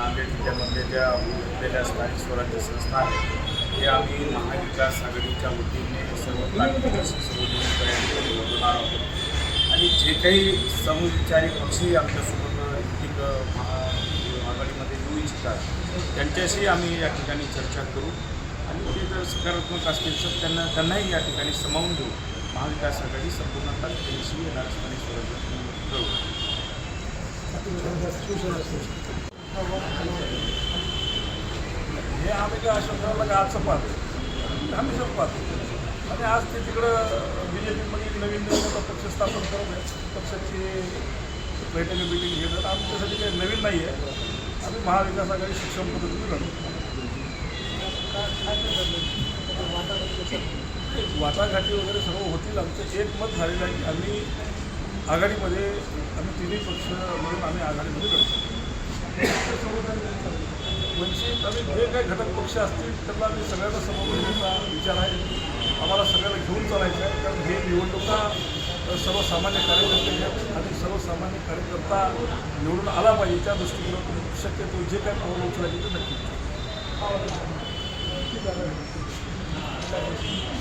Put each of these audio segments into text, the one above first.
नांदेड जिल्ह्यामध्ये ज्या उरलेल्या स्थानिक स्वराज्य संस्था आहेत हे आम्ही महाविकास आघाडीच्या वतीने सर्व ताकदीनिशी आहोत. आणि जे काही समविचारी पक्षी आमच्यासोबत एक महा आघाडीमध्ये येऊ इच्छितात त्यांच्याशी आम्ही या ठिकाणी चर्चा करू. आणि ते जर सकारात्मक असतील तर त्यांना त्यांनाही या ठिकाणी समावून घेऊ महाविकास आघाडी संपूर्ण ताकदीनिशी येणार स्थानिक स्वराज्य करू हे आम्ही काय अशोकरावला का आजचं पाहतो आम्ही सब पाहतो आणि आज ते तिकडं बी जे पीमध्ये एक नवीन मोठा पक्ष स्थापन करत आहे. पक्षाची बैठकी मिटिंग घेतात आमच्यासाठी काही नवीन नाही आहे. आम्ही महाविकास आघाडी शिक्षण पद्धतीने लढतो वाटाघाटी वगैरे सर्व होतील. आमचं एक मत झालेलं आहे की आम्ही आघाडीमध्ये आम्ही तिन्ही पक्ष म्हणून आम्ही आघाडीमध्ये लढतो म्हणजे वंचित आणि जे काही घटक पक्ष असतील त्यांना आम्ही सगळ्यांना समोर घेण्याचा विचार आहे. आम्हाला सगळ्यांना घेऊन चालायचं आहे. कारण हे निवडणुका सर्वसामान्य कार्यकर्ते आणि सर्वसामान्य कार्यकर्ता निवडून आला पाहिजे त्या दृष्टिकोनातून. शक्यतो जे काय पावलं उचलायचे ते नक्की.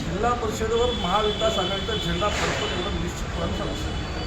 जिल्हा परिषदेवर महाविकास आघाडीचा झेंडा फडकून एवढं निश्चितपणे शकतो